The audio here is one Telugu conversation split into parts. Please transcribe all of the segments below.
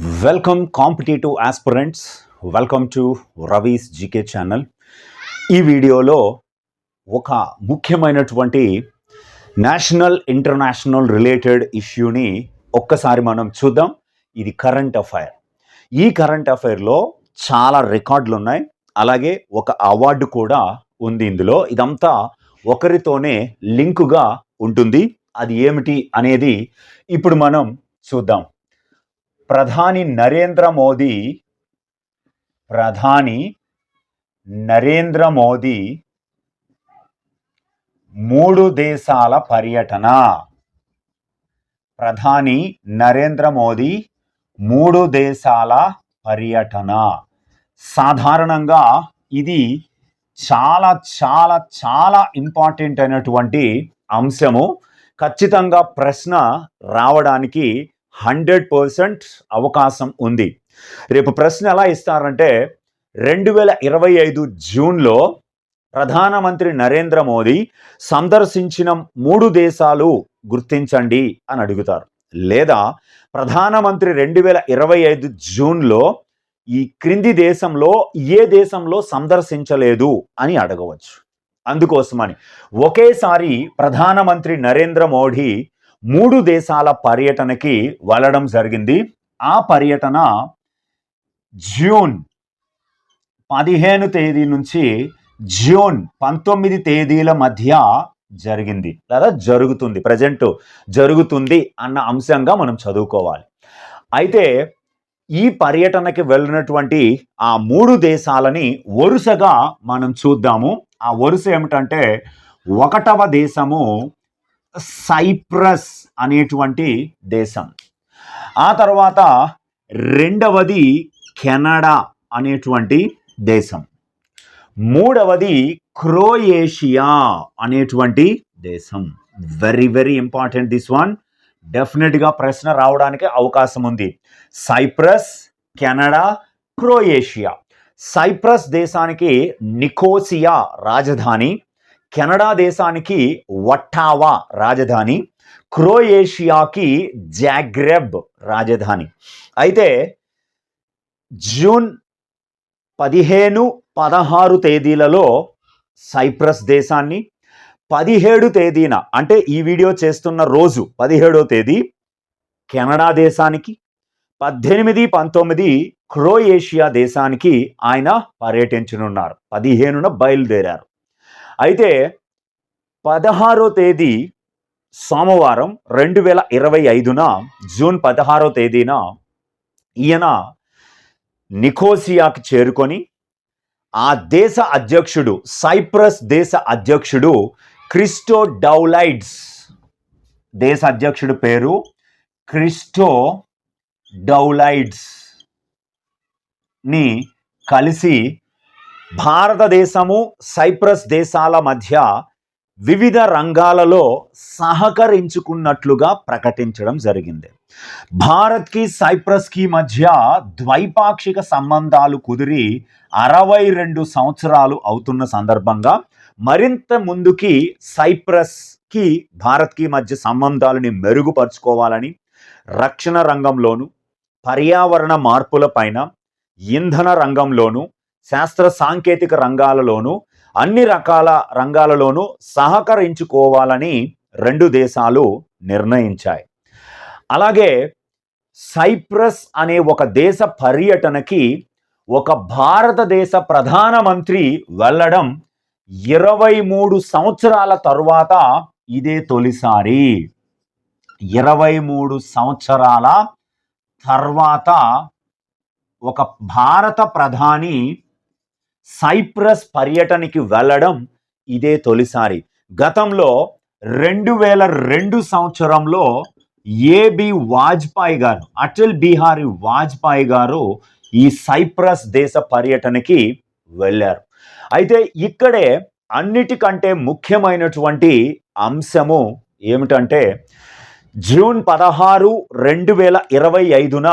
Welcome competitive aspirants welcome to Ravi's GK channel ఈ వీడియోలో ఒక ముఖ్యమైనటువంటి నేషనల్ ఇంటర్నేషనల్ రిలేటెడ్ ఇష్యూని ఒక్కసారి మనం చూద్దాం. ఇది కరెంట్ అఫైర్ ఈ కరెంట్ అఫైర్లో చాలా రికార్డులు ఉన్నాయి. అలాగే ఒక అవార్డు కూడా ఉంది ఇందులో. ఇదంతా ఒకరితోనే లింకుగా ఉంటుంది. అది ఏమిటి అనేది ఇప్పుడు మనం చూద్దాం. ప్రధాని నరేంద్ర మోదీ ప్రధాని నరేంద్ర మోదీ మూడు దేశాల పర్యటన. ప్రధాని నరేంద్ర మోదీ మూడు దేశాల పర్యటన. సాధారణంగా ఇది చాలా చాలా చాలా ఇంపార్టెంట్ అయినటువంటి అంశము. ఖచ్చితంగా ప్రశ్న రావడానికి హండ్రెడ్ పర్సెంట్ అవకాశం ఉంది. రేపు ప్రశ్న ఎలా ఇస్తారంటే రెండు వేల ఇరవై ఐదు జూన్లో ప్రధానమంత్రి నరేంద్ర మోదీ సందర్శించిన మూడు దేశాలు గుర్తించండి అని అడుగుతారు. లేదా ప్రధానమంత్రి రెండు వేల ఇరవై ఐదు జూన్లో ఈ క్రింది దేశంలో ఏ దేశంలో సందర్శించలేదు అని అడగవచ్చు. అందుకోసమని ఒకేసారి ప్రధానమంత్రి నరేంద్ర మోడీ మూడు దేశాల పర్యటనకి వెళ్ళడం జరిగింది. ఆ పర్యటన జూన్ పదిహేను తేదీ నుంచి జూన్ పంతొమ్మిది తేదీల మధ్య జరిగింది. లేదా జరుగుతుంది ప్రజెంట్ జరుగుతుంది అన్న అంశంగా మనం చదువుకోవాలి. అయితే ఈ పర్యటనకి వెళ్ళినటువంటి ఆ మూడు దేశాలని వరుసగా మనం చూద్దాము. ఆ వరుస ఏమిటంటే ఒకటవ దేశము సైప్రస్ అనేటువంటి దేశం. ఆ తర్వాత రెండవది కెనడా అనేటువంటి దేశం. మూడవది క్రోయేషియా అనేటువంటి దేశం. Very very important this one డెఫినెట్గా ప్రశ్న రావడానికి అవకాశం ఉంది. Cyprus Canada Croatia. సైప్రస్ దేశానికి నికోసియా రాజధాని. కెనడా దేశానికి వట్టావా రాజధాని క్రోయేషియాకి జాగ్రెబ్ రాజధాని. అయితే జూన్ పదిహేను పదహారు తేదీలలో సైప్రస్ దేశాన్ని పదిహేడు తేదీన అంటే ఈ వీడియో చేస్తున్న రోజు పదిహేడో తేదీ కెనడా దేశానికి పద్దెనిమిది పంతొమ్మిది క్రోయేషియా దేశానికి ఆయన పర్యటించనున్నారు. పదిహేనున బయలుదేరారు. అయితే పదహారో తేదీ సోమవారం రెండు వేల ఇరవై ఐదున జూన్ పదహారో తేదీన ఈయన నికోసియాకి చేరుకొని ఆ దేశ అధ్యక్షుడు సైప్రస్ దేశ అధ్యక్షుడు క్రిస్టో డౌలైడ్స్ దేశ అధ్యక్షుడు పేరు క్రిస్టో డౌలైడ్స్ని కలిసి భారతదేశము సైప్రస్ దేశాల మధ్య వివిధ రంగాలలో సహకరించుకున్నట్లుగా ప్రకటించడం జరిగింది. భారత్కి సైప్రస్కి మధ్య ద్వైపాక్షిక సంబంధాలు కుదిరి అరవై రెండు సంవత్సరాలు అవుతున్న సందర్భంగా మరింత ముందుకి సైప్రస్కి భారత్కి మధ్య సంబంధాలని మెరుగుపరుచుకోవాలని రక్షణ రంగంలోను పర్యావరణ మార్పులపైన ఇంధన రంగంలోను శాస్త్ర సాంకేతిక రంగాలలోనూ అన్ని రకాల రంగాలలోనూ సహకరించుకోవాలని రెండు దేశాలు నిర్ణయించాయి. అలాగే సైప్రస్ అనే ఒక దేశ పర్యటనకి ఒక భారతదేశ ప్రధానమంత్రి వెళ్ళడం ఇరవై మూడు సంవత్సరాల తరువాత ఇదే తొలిసారి. ఇరవై మూడు సంవత్సరాల తర్వాత ఒక భారత ప్రధాని సైప్రస్ పర్యటనకి వెళ్ళడం ఇదే తొలిసారి. గతంలో రెండు వేల రెండు సంవత్సరంలో ఏబి వాజ్పాయ్ గారు అటల్ బిహారీ వాజ్పేయి గారు ఈ సైప్రస్ దేశ పర్యటనకి వెళ్ళారు. అయితే ఇక్కడే అన్నిటికంటే ముఖ్యమైనటువంటి అంశము ఏమిటంటే జూన్ పదహారు రెండు వేల ఇరవై ఐదున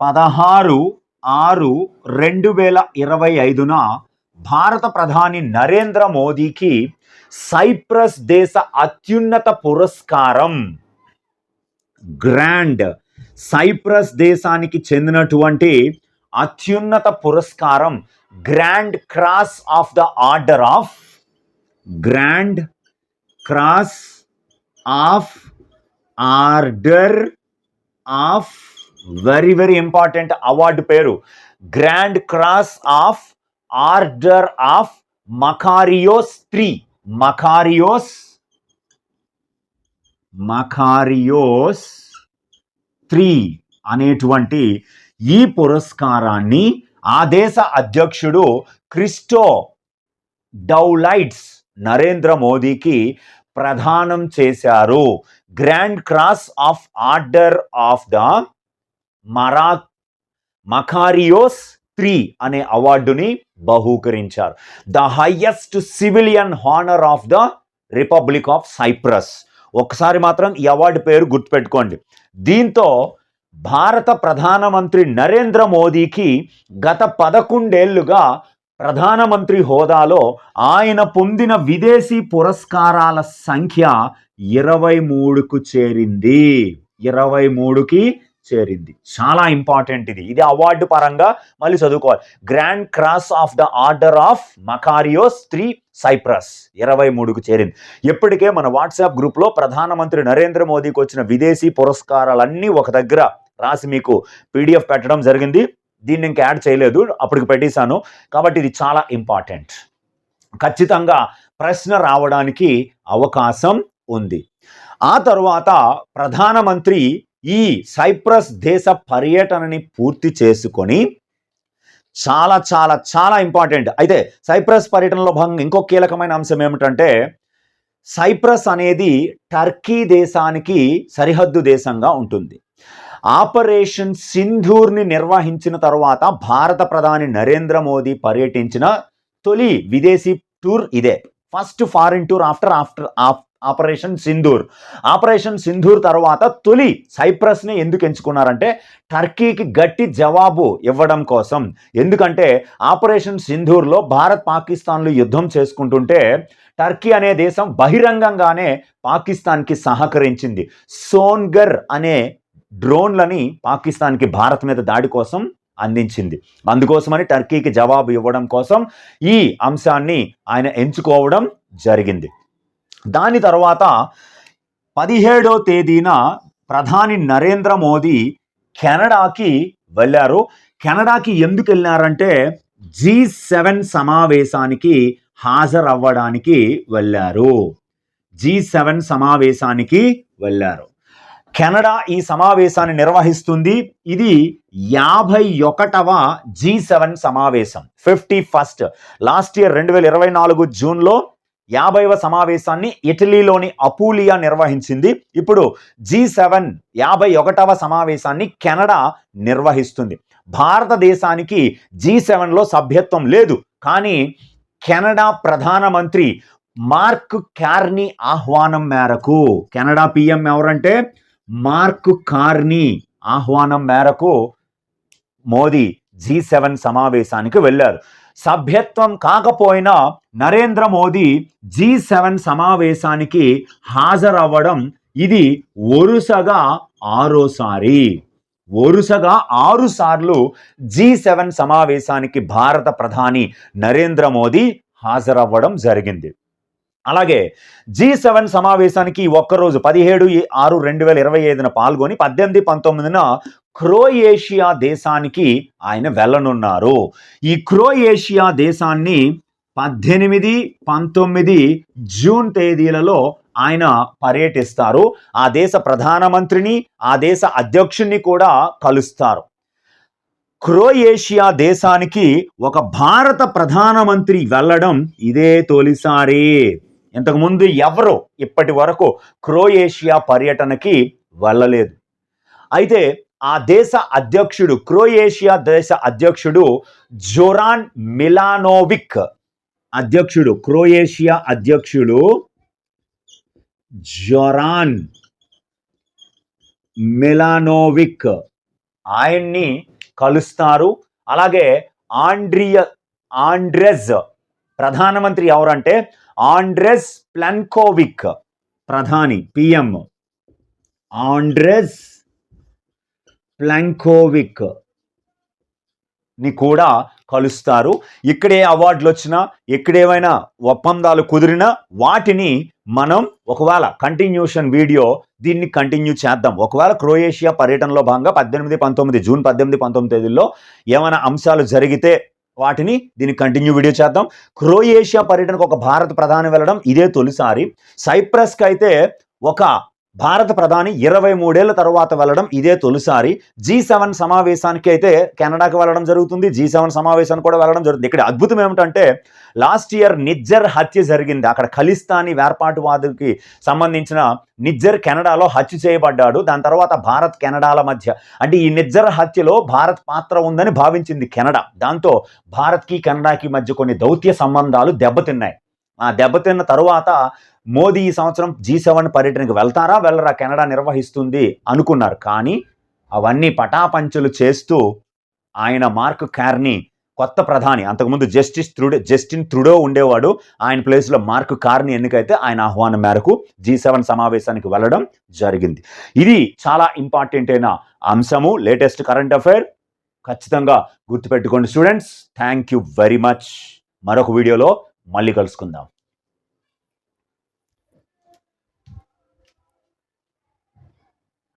పదహారు ఆరు రెండు వేల ఇరవై ఐదున భారత ప్రధాని నరేంద్ర మోదీకి సైప్రస్ దేశ అత్యున్నత పురస్కారం. గ్రాండ్. సైప్రస్ దేశానికి చెందినటువంటి అత్యున్నత పురస్కారం. Grand cross of the order of grand cross of order of very very important award పేరు. Grand cross of order of Makarios three Makarios Makarios three అనేటువంటి ఈ పురస్కారాన్ని ఆ దేశ అధ్యక్షుడు క్రిస్టో డౌలైట్స్ నరేంద్ర మోదీకి ప్రదానం చేశారు. Grand cross of order of the Mara Makarios three అనే అవార్డుని బహూకరించారు. The highest civilian honour of the republic of Cyprus. ఒకసారి మాత్రం ఈ అవార్డు పేరు గుర్తుపెట్టుకోండి. దీంతో భారత ప్రధానమంత్రి నరేంద్ర మోదీకి గత పదకొండేళ్ళుగా ప్రధానమంత్రి హోదాలో ఆయన పొందిన విదేశీ పురస్కారాల సంఖ్య ఇరవై మూడుకు చేరింది. ఇరవై మూడుకి చేరింది. చాలా ఇంపార్టెంట్ ఇది. ఇది అవార్డు పరంగా మళ్ళీ చదువుకోవాలి. Grand cross of the order of Makarios three Cyprus ఇరవై మూడుకు చేరింది. ఇప్పటికే మన వాట్సాప్ గ్రూప్లో ప్రధానమంత్రి నరేంద్ర మోదీకి వచ్చిన విదేశీ పురస్కారాలన్నీ ఒక దగ్గర రాసి మీకు పీడిఎఫ్ పెట్టడం జరిగింది. దీన్ని ఇంకా యాడ్ చేయలేదు. అప్పటికి పెట్టేశాను. కాబట్టి ఇది చాలా ఇంపార్టెంట్ ఖచ్చితంగా ప్రశ్న రావడానికి అవకాశం ఉంది. ఆ తరువాత ప్రధానమంత్రి ఈ సైప్రస్ దేశ పర్యటనని పూర్తి చేసుకొని చాలా చాలా చాలా ఇంపార్టెంట్. అయితే సైప్రస్ పర్యటనలో భాగంగా ఇంకో కీలకమైన అంశం ఏమిటంటే సైప్రస్ అనేది టర్కీ దేశానికి సరిహద్దు దేశంగా ఉంటుంది. ఆపరేషన్ సింధూర్ని నిర్వహించిన తర్వాత భారత ప్రధాని నరేంద్ర మోదీ పర్యటించిన తొలి విదేశీ టూర్ ఇదే. First foreign tour after after operation Sindoor. Operation Sindoor తర్వాత తొలి సైప్రస్ని ఎందుకు ఎంచుకున్నారంటే టర్కీకి గట్టి జవాబు ఇవ్వడం కోసం. ఎందుకంటే ఆపరేషన్ సింధూర్లో భారత్ పాకిస్తాన్లు యుద్ధం చేసుకుంటుంటే టర్కీ అనే దేశం బహిరంగంగానే పాకిస్తాన్కి సహకరించింది. సోన్గర్ అనే డ్రోన్లని పాకిస్తాన్కి భారత్ మీద దాడి కోసం అందించింది. అందుకోసమని టర్కీకి జవాబు ఇవ్వడం కోసం ఈ అంశాన్ని ఆయన ఎంచుకోవడం జరిగింది. దాని తర్వాత పదిహేడో తేదీన ప్రధాని నరేంద్ర మోదీ కెనడాకి వెళ్ళారు. కెనడాకి ఎందుకు వెళ్ళారంటే జీ సెవెన్ సమావేశానికి హాజరవ్వడానికి వెళ్ళారు. జీ సెవెన్ సమావేశానికి వెళ్ళారు. కెనడా ఈ సమావేశాన్ని నిర్వహిస్తుంది. ఇది యాభై ఒకటవ జీ సెవెన్ సమావేశం. ఫిఫ్టీ ఫస్ట్ లాస్ట్ ఇయర్ రెండు వేల ఇరవై నాలుగు జూన్లో యాభైవ సమావేశాన్ని ఇటలీలోని అపూలియా నిర్వహించింది. ఇప్పుడు జీ సెవెన్ యాభై ఒకటవ సమావేశాన్ని కెనడా నిర్వహిస్తుంది. భారతదేశానికి జీ సెవెన్లో సభ్యత్వం లేదు. కానీ కెనడా ప్రధానమంత్రి మార్క్ కార్నీ ఆహ్వానం మేరకు కెనడా పిఎం ఎవరంటే మార్క్ కార్నీ ఆహ్వానం మేరకు మోదీ జీ సెవెన్ సమావేశానికి వెళ్ళారు. సభ్యత్వం కాకపోయినా నరేంద్ర మోదీ జీ సెవెన్ సమావేశానికి హాజరవ్వడం ఇది వరుసగా ఆరోసారి వరుసగా ఆరు సార్లు జీ సెవెన్ సమావేశానికి భారత ప్రధాని నరేంద్ర మోదీ హాజరవ్వడం జరిగింది. అలాగే జీ సెవెన్ సమావేశానికి ఒక్కరోజు పదిహేడు ఆరు రెండు వేల ఇరవై ఐదున పాల్గొని పద్దెనిమిది పంతొమ్మిదిన క్రోయేషియా దేశానికి ఆయన వెళ్ళనున్నారు. ఈ క్రోయేషియా దేశాన్ని పద్దెనిమిది పంతొమ్మిది జూన్ తేదీలలో ఆయన పర్యటిస్తారు. ఆ దేశ ప్రధానమంత్రిని ఆ దేశ అధ్యక్షుణ్ణి కూడా కలుస్తారు. క్రోయేషియా దేశానికి ఒక భారత ప్రధానమంత్రి వెళ్ళడం ఇదే తొలిసారి. ఇంతకుముందు ఎవరు ఇప్పటి వరకు క్రోయేషియా పర్యటనకి వెళ్ళలేదు. అయితే ఆ దేశ అధ్యక్షుడు క్రోయేషియా దేశ అధ్యక్షుడు జోరాన్ మిలానోవిక్. అధ్యక్షుడు క్రోయేషియా అధ్యక్షుడు జొరాన్ మిలానోవిక్. ఆయన్ని కలుస్తారు. అలాగే ఆండ్రియ ఆండ్రెజ్ ప్రధానమంత్రి ఎవరంటే ఆండ్రెస్ ప్లన్కోవిక్ ప్రధాని పిఎం. ఆండ్రెస్ ప్లాంకోవిక్ని కూడా కలుస్తారు. ఇక్కడే అవార్డులు వచ్చినా ఇక్కడేమైనా ఒప్పందాలు కుదిరినా వాటిని మనం ఒకవేళ కంటిన్యూషన్ వీడియో దీన్ని కంటిన్యూ చేద్దాం. ఒకవేళ క్రొయేషియా పర్యటనలో భాగంగా పద్దెనిమిది పంతొమ్మిది జూన్ పద్దెనిమిది పంతొమ్మిది తేదీల్లో ఏమైనా అంశాలు జరిగితే వాటిని దీన్ని కంటిన్యూ వీడియో చేద్దాం. క్రొయేషియా పర్యటనకు ఒక భారత ప్రధాని వెళ్ళడం ఇదే తొలిసారి. సైప్రస్కి అయితే ఒక భారత ప్రధాని ఇరవై మూడేళ్ళ తర్వాత వెళ్ళడం ఇదే తొలిసారి. జీ సెవెన్ సమావేశానికి అయితే కెనడాకి వెళ్ళడం జరుగుతుంది. జీ సెవెన్ సమావేశానికి కూడా వెళ్ళడం జరుగుతుంది. ఇక్కడ అద్భుతం ఏమిటంటే లాస్ట్ ఇయర్ నిజ్జర్ హత్య జరిగింది. అక్కడ ఖలిస్తానీ వేర్పాటువాదికి సంబంధించిన నిజ్జర్ కెనడాలో హత్య చేయబడ్డాడు. దాని తర్వాత భారత్ కెనడాల మధ్య. అంటే ఈ నిజ్జర్ హత్యలో భారత్ పాత్ర ఉందని భావించింది కెనడా. దాంతో భారత్కి కెనడాకి మధ్య కొన్ని దౌత్య సంబంధాలు దెబ్బతిన్నాయి. ఆ దెబ్బతిన్న తరువాత మోదీ ఈ సంవత్సరం జీ సెవెన్ పర్యటనకు వెళ్తారా? వెళ్ళరా? కెనడా నిర్వహిస్తుంది అనుకున్నారు. కానీ అవన్నీ పటాపంచలు చేస్తూ ఆయన మార్క్ కార్ని కొత్త ప్రధాని అంతకుముందు జస్టిస్ త్రుడే జస్టిన్ త్రుడో ఉండేవాడు. ఆయన ప్లేస్లో మార్క్ కార్ని ఎన్నికైతే ఆయన ఆహ్వానం మేరకు జీ సెవెన్ సమావేశానికి వెళ్ళడం జరిగింది. ఇది చాలా ఇంపార్టెంట్ అయిన అంశము. లేటెస్ట్ కరెంట్ అఫైర్ ఖచ్చితంగా గుర్తుపెట్టుకోండి. Students thank you very much. మరొక వీడియోలో మళ్ళీ కలుసుకుందాం.